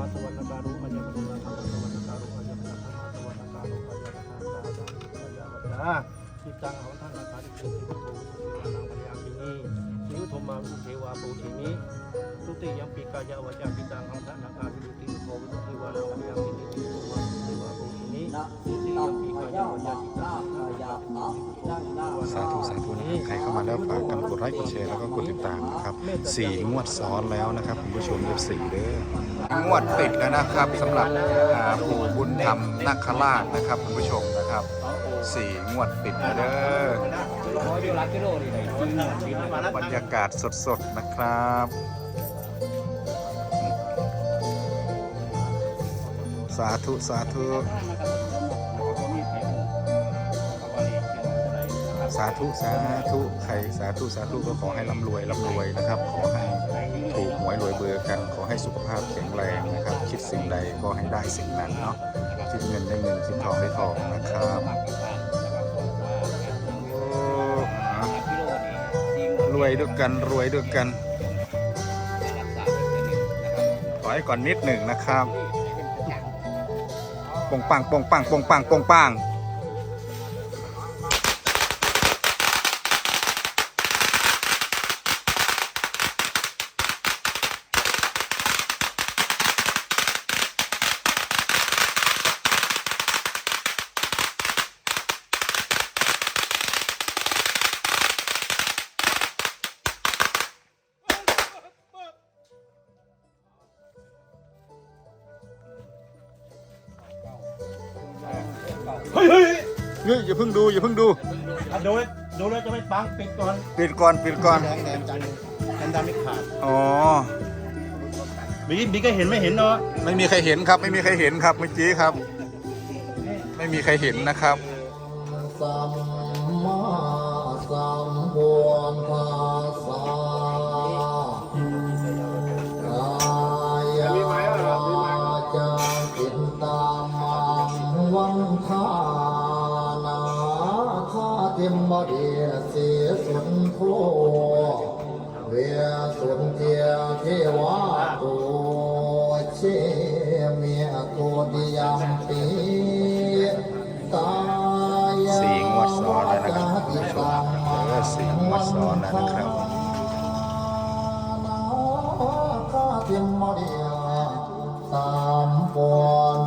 มาตวันการุอาญามาตวันธรรมตวันการุอาญาม เข้ามาแล้วฝากกันกดไลค์กดแชร์แล้วก็กดติดตามนะครับสี่งวดซ้อนแล้วนะครับคุณผู้ชมเอฟสี่เด้องวดติดแล้วนะครับสำหรับอ่าปู่บุญธรรมนาคราชนะครับคุณผู้ชมนะครับสี่งวดติดแล้วเด้อบรรยากาศสดๆนะครับสาธุสาธุาธุสาธุใครสาธุสาธุก็ขอให้ร่ำรวยร่ำรวยนะครับ ขอให้ถูกหวยรวยเบอร์กัน ขอให้สุขภาพแข็งแรงนะครับ คิดสิ่งใดก็ให้ได้สิ่งนั้นเนาะคิดเงินได้เงินคิดทองได้ทองนะครับรวยด้วยกันรวยด้วยกันขอให้ก่อนนิดหนึ่งนะครับปงปังปงปังปงปังปงปังเเฮ้ยอย่าเพิ่งดูอย่าเพิ่งดูดูดูแล้วจะไม่ปังปิดก่อนปิดก่อนปิดก่อนแดงแดงจังแดงดำไม่ขาดอ๋อบีบีก็เห็นไม่เห็นเนาะไม่มีใครเห็นครับ ไม่มีใครเห็นครับเมื่อกี้ครับ ไม่มีใครเห็นนะครับาติมบดีเสียสุนโทเวสุนเทียเทวาตุเชเมียตัวดิยมปีตายาสี่งวดซ้อนแล้วนะครับผู้ชมเออสีงวดซ้อนแล้วนะครับสามปอน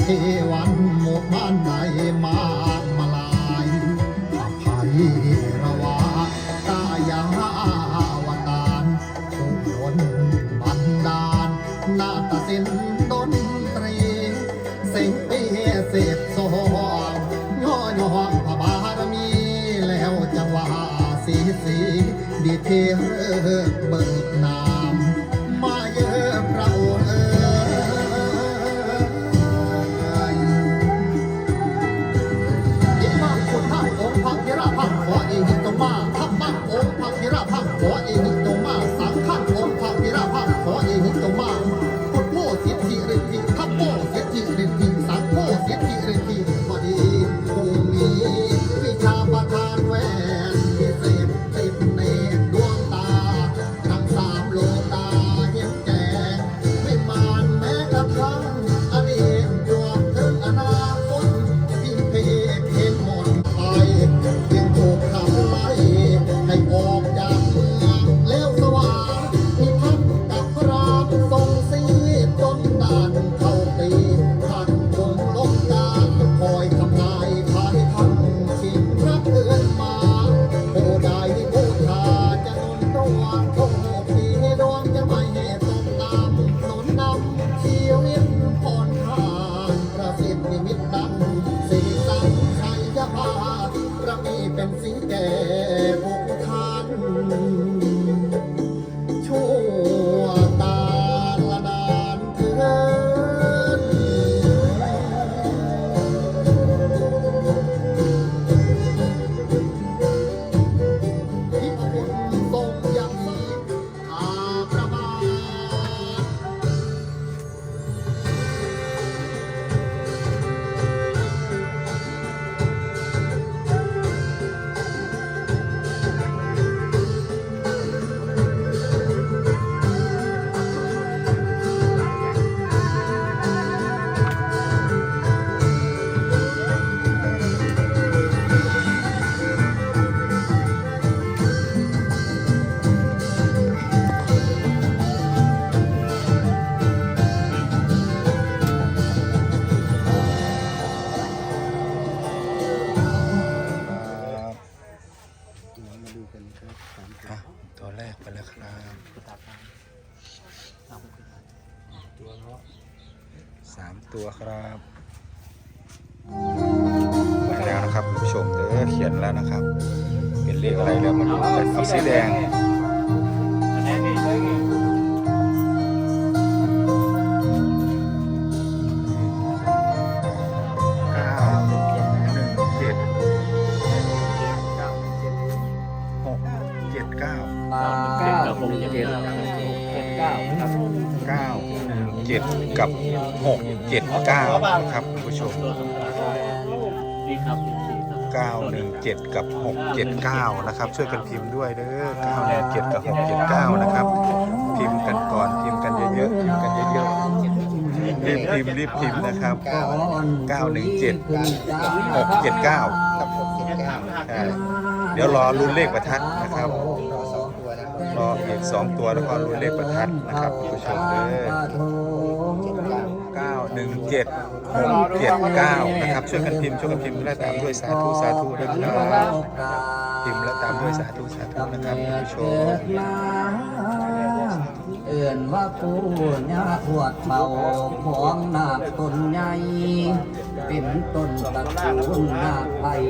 เทวันหมดบ้านไหน เป็นสีแก่บุ เจ็ดเจ็ดเก้าครับเก้าเจ็ดกับหกเจ็ดเก้านะครับคุณผู้ชมนี่ครับเก้าหนึ่งเจ็ดกับหกเจ็ดเก้านะครับช่วยกันพิมพ์ด้วยเด้อเก้าหนึ่งเจ็ดกับหกเจ็ดเก้านะครับ พิมพ์กันก่อนพิมพ์กันเยอะๆพิมพ์กันเยอะๆรีบพิมพ์รีบพิมพ์นะครับเก้าหนึ่งเจ็ดหกเจ็ดเก้าเดี๋ยวรอลุ้นเลขประทัดนะครับ สองตัวแล้วก็ลุ้นเลขประทัดนะครับคุณผู้ชมเด้อเก้าหนึ่งเจ็ดหกเจ็ดเก้านะครับช่วยกันพิมพ์ช่วยกันพิมพ์และตามด้วยสาธุสาธุด้วยนะครับพิมพ์และตามด้วยสาธุสาธุนะครับคุณผู้ชมเอื่นว่าปูญาทวดเป่าของนาคต้นใหญ่เป็นต้นตะกูลนาคไทย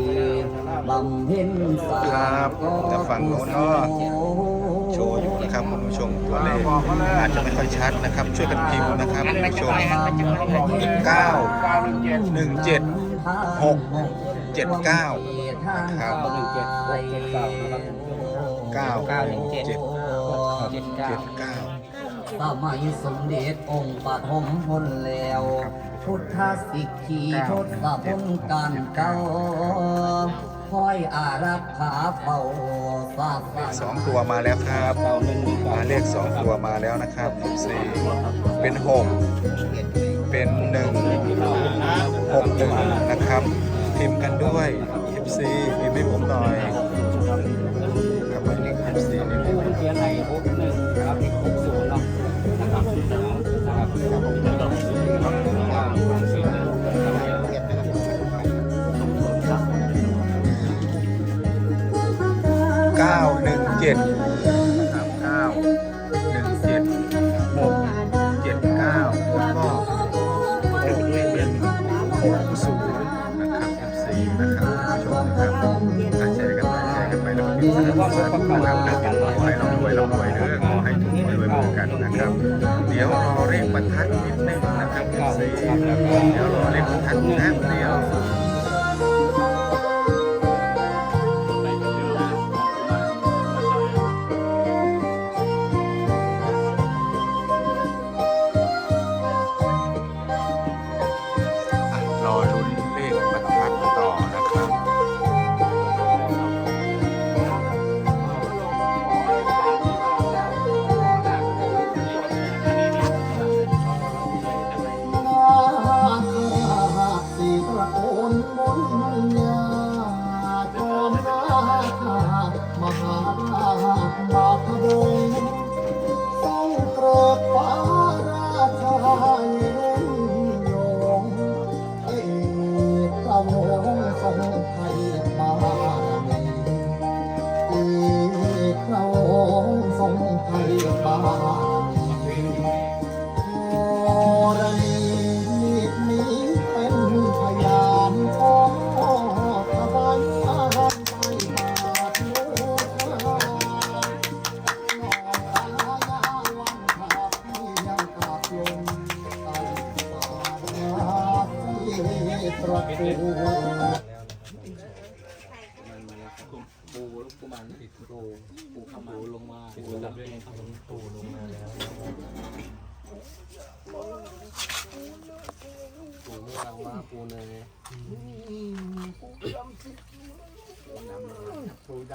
บำเพ็ญสาครับก็แต่ฝั่งโน้นก็ โชว์อยู่นะครับคุณผู้ชมตัวเลขอาจจะไม่ค่อยชัดนะครับ ช่วยกันพิมพ์นะครับคุณผู้ชมเก้าหนึ่งเจ็ดหกเจ็ดเก้านะครับหนึ่งเจ็ดหกเจ็ดเก้านะครับเก้าเก้าหนึ่งเจ็ดเจ็ดเก้าเจ็ดเก้าสมัยสมเด็จองค์ปฐมพลแล้ว พุทธสิกขีทศพลการเก้า คอยอารักขาเฝ้าสาเลขสองตัวมาแล้วครับมาเลขสองตัวมาแล้วนะครับสี่เป็นหกเป็นหนึ่งหกหนึ่งนะครับ พิมพ์กันด้วย FC พิมพ์ให้ผมหน่อย นะครับขอให้เรารวยเรารวยเด้อขอให้ทุกคนรวยเหมือนกันนะครับ เดี๋ยวรอเลขประทัดนิดนึงนะครับ FC เดี๋ยวรอเลขประทัดแป๊บเดียว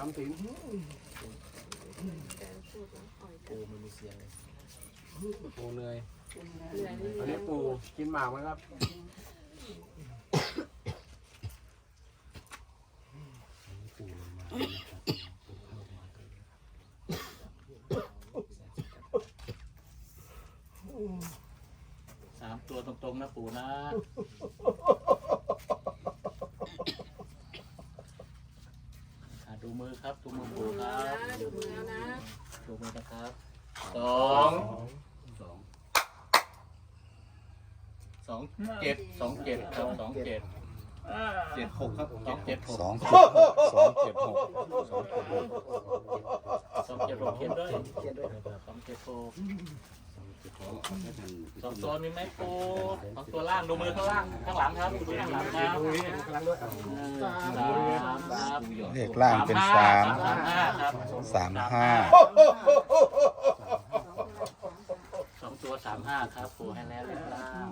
ปูดำสิงปูเหนื่อยอันนี้ปูกินหมากไหมครับสามตัวตรงๆนะปู่นะอะดูมือครับดูมือปู่ครับดูมือแล้วนะดูมือนะครับสองสองสองเจ็ ดสองเจ็ดครับสองเจ็ดเจ็ดหกครับสองเจ็ดหกสองเจ็ดหกสองเจ็ดหกสองเจ็ดหกสองเจ็ดหกเขียนด้วยสองเจ็ดหกสองตัวมีไหมปู่สองตัวล่างดูมือข้างล่างข้างหลังครับดูข้างหลังครับกำลังด้วยสามครับเลขล่างเป็นสามสามห้าครับสามห้าสองตัวสามห้าครับปูให้แล้วเลขล่าง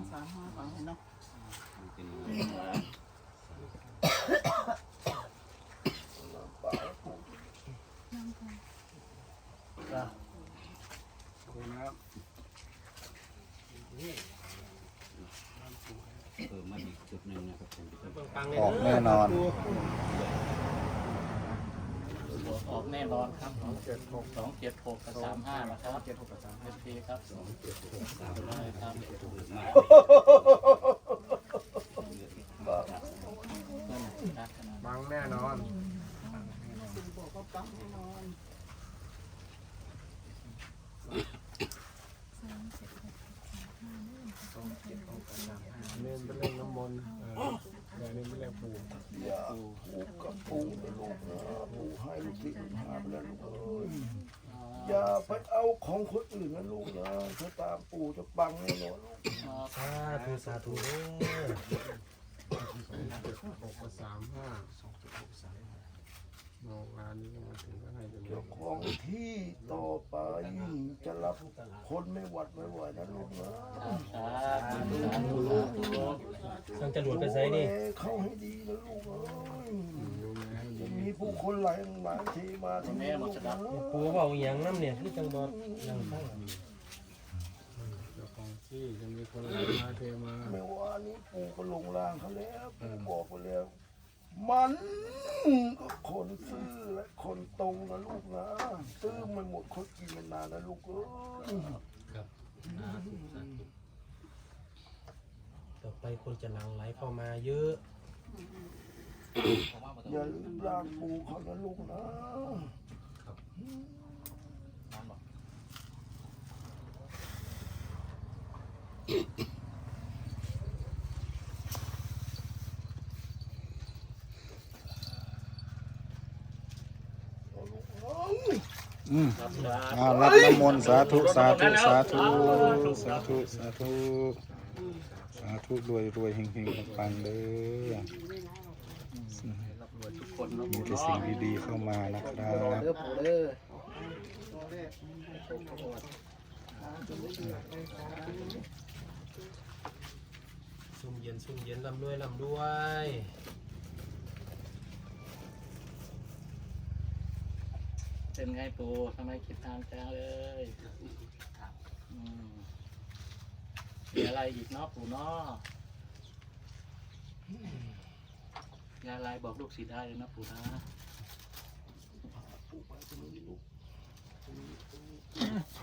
ออกแน่นอน ออกแน่นอนครับสองเจ็ดหกสองเจ็ดหกกับสามห้านะครับเจ็ดหกกับสามเอฟครับสองเจ็ดหกสามห้าครับรักขนาด บางแน่นอนเน้นเป็นเรื่องน้ำมนต์เออแต่เน้นเป็นเรื่องปู อย่าผูกกับปูนะลูกนะปูให้ลูกศิษย์ลูกหาไปแล้วลูกเอ้ยอย่าไปเอาของคนอื่นนะลูกนะถ้าตาม ปู่จะปังแน่นอนลูกสาธุสาธุหกกับสามห้าสองเจ็ดหกสามห้ามองร้านนี้มาถึงก็ให้เป็นเรื่เจ้าองของที่ต่อไปจะรับคนไม่หวัดไม่ไหวนะลูกนะสาธุสาธุสาธุทางจรวดไปไซนี่ดูแลเข้าให้ดีนะลูกเอ้ยจะมีผู้คนหลายหลายทีมาที่นี่ลูกนะปูเบาอหย่างน้ำเนี่ยคือจังบอดยังฟังเจ้าของที่ จะมีคนไหลมาเทมาไม่ว่านี้ปู่ก็ลงรางเขาแล้วปู่บอกไปแล้ว มันก็คนซื่อและคนตรงนะลูกนะซื่อมันหมดคนกินมันนานนะลูกเอ้ยต่อไปคนจะหลังไหลเข้ามาเยอะอย่าลืมร่างปู่เขานะลูกนะน้ำบอก อืมครับครับอ่ารับน้ำมนต์สาธุสาธุสาธุสาธุสาธุสาธุรวยรวยเฮงเฮงปังๆเด้อรับรวยมีแต่สิ่งดีๆเข้ามานะครับอ ซุ่มเย็นซุ่มเย็นลำด้วยลำด้วยเป็นไงปูทำไมคิดทางจังเลยอืมมีอะไรอีกเนาะปูเนาะยาอะไรบอกลูกศิษย์ได้เลยนะปูนะ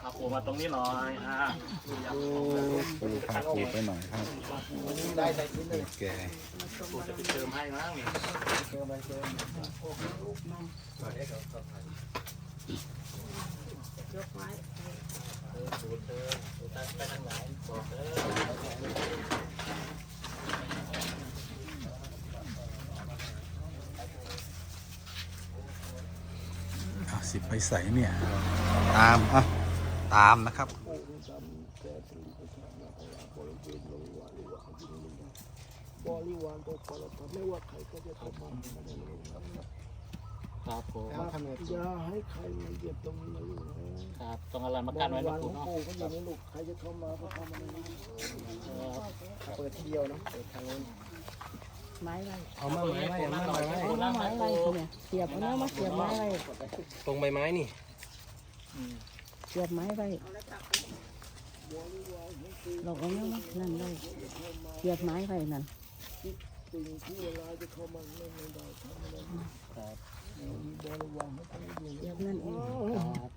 เอาปูมาตรงนี้หน่อยอ่าก็ดูพาปูไปหน่อยครับได้ใส่ชิ้นเลยแกปูจะไปเติมให้มั้งนี่เติมไปเจอเออปู่เติมปูเตั้งไปทางไหนบอกเออ อะสิ ไปใส่เนี่ย ตามอะตามนะครับ บริวารตัวพลทไม่ว่าใครก็จะเข้ามาครับผมอย่าให้ใครมาเหยียบตรงนี้นะลูกนะครับต้องอะไรมากันไว้นะปู่ของเนาะปู่ก็อยู่ในลูกใครจะเข้ามาก็เข้ามาในนี้เปิดทีเดียวเนาะเปิดทางนู้น ไม้ไว้เอามาไม้ไว้เอามาไม้ไว้เอามาไม้ไว้คุณเนี่ยเสียบเอาเนื้อมาเสียบไม้ไว้ตรงใบไม้นี่เสียบไม้ไว้เราเอาเนื้อมานั่นไว้เสียบไม้ไว้นั่นสิ่งที่เวลาจะเข้ามาเล่นในดาวทำอะไรมีบริวารให้เขาอยู่เสียบนั่นเองครับ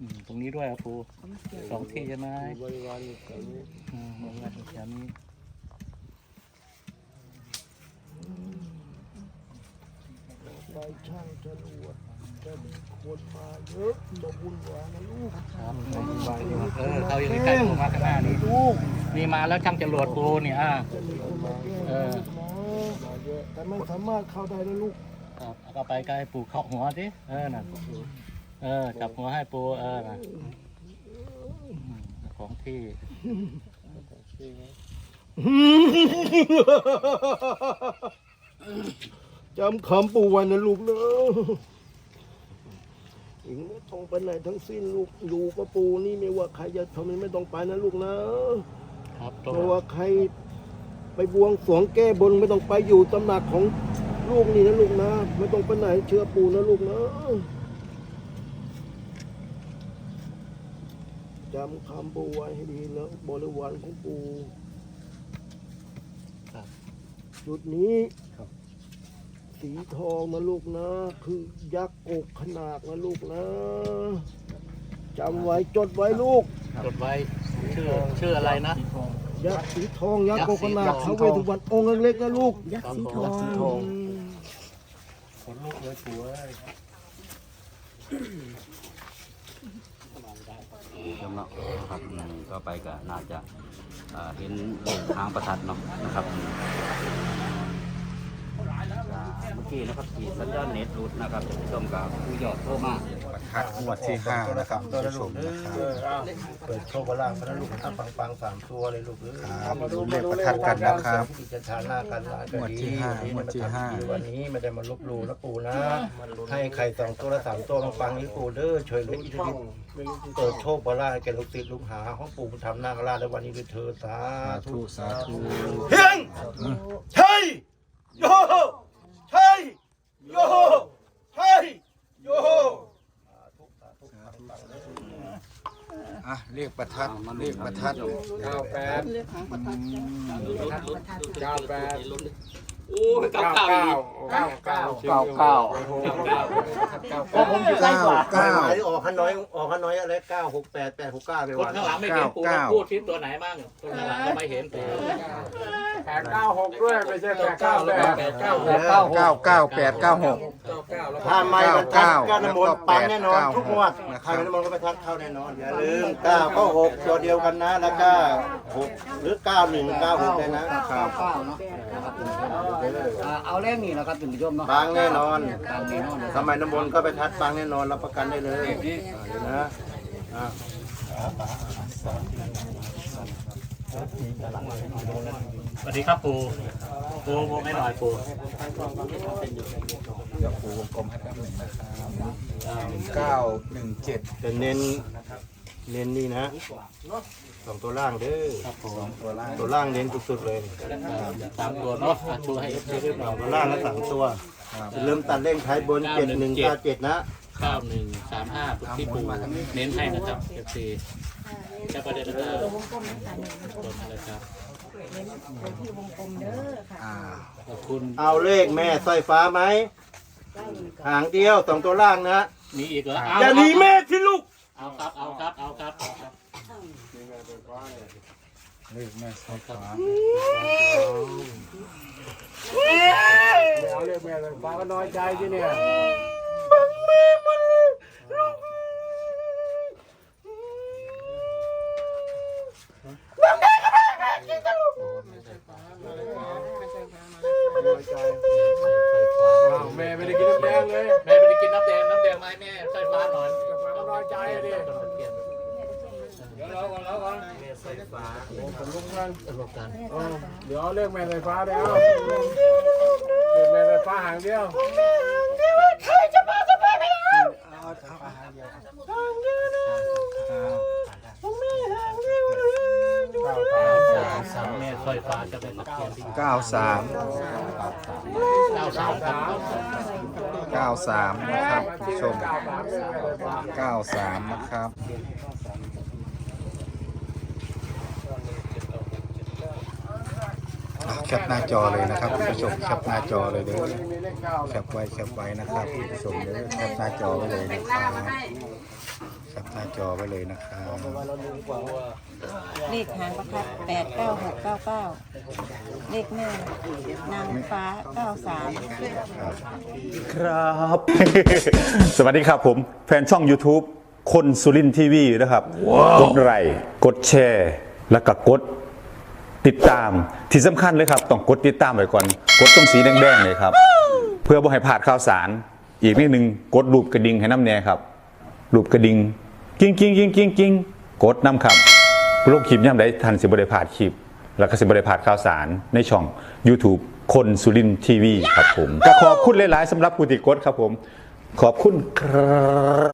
อืมตรงนี้ด้วยครับปู่เอามาเสียบสองที่ใช่ไหมบริวารอยู่แถวนี้อืมบริเวณแถวนี้ ไปช่างจรวดจะมีคนมาเยอะจะวุ่นวายนะลูกครับเออเขายังใกล้ปู่มาข้างหน้านี่ลูกนี่มาแล้วช่างจรวดปูเนี่ยอ่าจะมีคนมาแก้เออนะมาเยอะแต่ไม่สามารถเข้าได้นะลูกครับเอาก็ไปใกล้ปู่เคาะหัวสิเออน่ะเออจับหัวให้ปูเออน่ะอืมของที่ จำคำปู่ไว้นะลูกเนอะอีกไม่ต้องไปไหนทั้งสิ้นลูกอยู่กับปู่นี่ไม่ว่าใครจะทำไมไม่ต้องไปนะลูกนะ ครับตัวไม่ว่าใครไปบวงสรวงแก้บนไม่ต้องไปอยู่ตำหนักของลูกนี่นะลูกนะ ไม่ต้องไปไหนเชื่อปู่นะลูกนะจำคำปู่ไว้ให้ดีนะบริวารของปู่ครับ จุดนี้สีทองนะลูกนะ คือยักษ์กกขนาดนะลูกนะจำไว้จดไว้ลูก จดไว้ชื่อชื่ออะไรนะยักษ์สีทองยักษ์ยักกษ์กขนาดสีพระทองเวทุวันองค์เล็กๆนะลูกยักษ์สีทองอืมขนลุกเลยปู่เอ้ยจำเนาะนะครับอืมก็ไปก็น่าจะอ่าเห็นเลขทางประทัดเนาะนะครับอืมอ่า เมื่อกี้นะครับที่สัญญาณเน็ตหลุดนะครับท่านผู้ชมกับผู้ยอดโทรมาประทัดงวดที่ห้านะครับท่านผู้ชมนะครับเปิดโชคกระล่างพระลูกถ้าปังปังๆสามตัวเลยลูกเอ้ยครับเลขประทัดกันนะครับที่จะทานหน้ากันหลายก็งวดดีที่ห้าวันนี้งวดที่ห้าวันนี้ไม่ได้มาลบหลู่นะปู่นะให้ใครสองตัวละสามตัวปังๆนี้ปู่เด้อช่วยเหลืออิทธิฤทธิ์เปิดโชคบาลาให้แก่ลูกศิษย์ลูกหาของปู่ทำหน้าคราชในวันนี้ด้วยเธอสาสาธุธุสาธุเฮียงใช่โยใช่ โยใช่โยอะเลขประทัดเลขประทัดเก้าแปดเลือกหางประทัดเก้าแปดโอ้ยเก้าเก้าอีกเก้าเก้าเก้าเก้าก็ผมอยู่ใกล้กว่าเก้าหมายถึงออกฮันน้อยออกฮันน้อยอะไรเก้าหกแปดแปดหกเก้าไปคนวันข้างหลังไม่เห็นปู่ลองพูดที่ตัวไหนบ้างคนข้างหลังก็ไม่เห็นปู่แป ดเก้าหกด้วยไม่ใช่แปดเก้าแปดแปดเก้าเก้าเก้าแปดเก้าหกถ้าไม่มันทักเก้าก็น้ำมนต์ปังแน่นอนเก้าทุกงวดนะครับใครเป็นน้ำมนต์ก็ไปทักเข้าแน่นอนอย่าลืมเก้าก็หกตัวเดียวกันนะแล้วก็หกหรือเก้าหนึ่งเก้าหกเลยนะเก้าเก้าเนาะนะครับอ่าเอาเลขนี้นะครับท่านผู้ชมเนาะบางแน่นอนตามแน่นอนนะสมัยน้ำมนต์ก็ไปทัดบางแน่นอนรับประกันได้เลยนะอะ สวัสดีครับปู่ปู่วงให้หน่อยปู่เดี๋ยวปู่วงกลมให้แป๊บหนึ่งนะครับเก้าหนึ่งเจ็ดแต่เน้นเน้นนี่นะสองตัวล่างเด้อสองตัวล่างตัวล่างเน้นสุดๆเลยสามตัวเนาะอะชูให้เอฟซีด้วยหน่อยตัวล่างแล้วสามตัว เริ่าลืมตัดเล่งท้ายบนเจ็ดหนึ่งเก้าเจ็ดนะ เก้าหนึ่งสามห้าที่ปู่เน้นให้นะครับเอฟซีจะประเด็นเด้อวงกลมนะคะหนึ่งวงกลมกดมาเลยครับเน้นไปที่วงกลมเด้อค่ะอ่าขอบคุณเอาเลขแม่สร้อยฟ้าไหมหางเดียวสองตัวล่างนะมีอีกเหรออย่าหนีแม่ที่ลูกเอาครับเอาครับเอาครับเอาครับเลขแม่สายฟ้าเอาเลขแม่สร้อยฟ้าก็น้อยใจที่เนี่ย แม่ไม่ได้กินน้ำแดงเลยแม่ไปกินน้ำแดงน้ำแดงไหมแม่ใส่ฟ้าหน่อยก็น้อยใจดิแม่สร้อยฟ้าผมลุกกันตลกกันเดี๋ยวเอาเลขแม่ไฟฟ้าเดี๋ยวเลขแม่ไฟฟ้าหางเดียว สามสามแม่สร้ อยฟ้าจะเป็นตะเคียนที่เก้าสามเก้าสามครับเก้าสามนะครับผู้ชมเก้าสามนะครับอะแคปหน้าจอเลยนะครับคุณผู้ชมแคปหน้าจอเลยเด้อแคปไว้แคปไว้นะครับคุณผู้ชมเด้อแคปหน้าจอไว้เลยนะครับ ปหน้าจอไว้เลยนะครับเลขหางประทัดแปดเก้าหกเก้าเก้าเลขแม่นางฟ้าเก้าสามครับ สวัสดีครับผม แฟนช่อง YouTube คนสุรินทีวีนะครับ กดไลค์กดแชร์ แล้วก็กดติดตามที่สำคัญเลยครับ ต้องกดติดตามไว้ก่อน กดตรงสีแดงๆเลยครับ เพื่อบ่ให้พลาดข่าวสาร อีกนิดนึงกดรูปกระดิ่งให้น้ำแน่ครับรูปกระดิ่ง กิ้งกิ้งกิ้งกิ้งกิ้งกดน้ำครับโลกคลิปย่ำได้ทันสิบริพาดคลิป แล้วก็สิบริพาดข่าวสารในช่อง YouTube คนสุรินทีวีครับผมก็ขอบคุณหลาย ๆสำหรับผู้ติดกดครับผม ขอบคุณครับ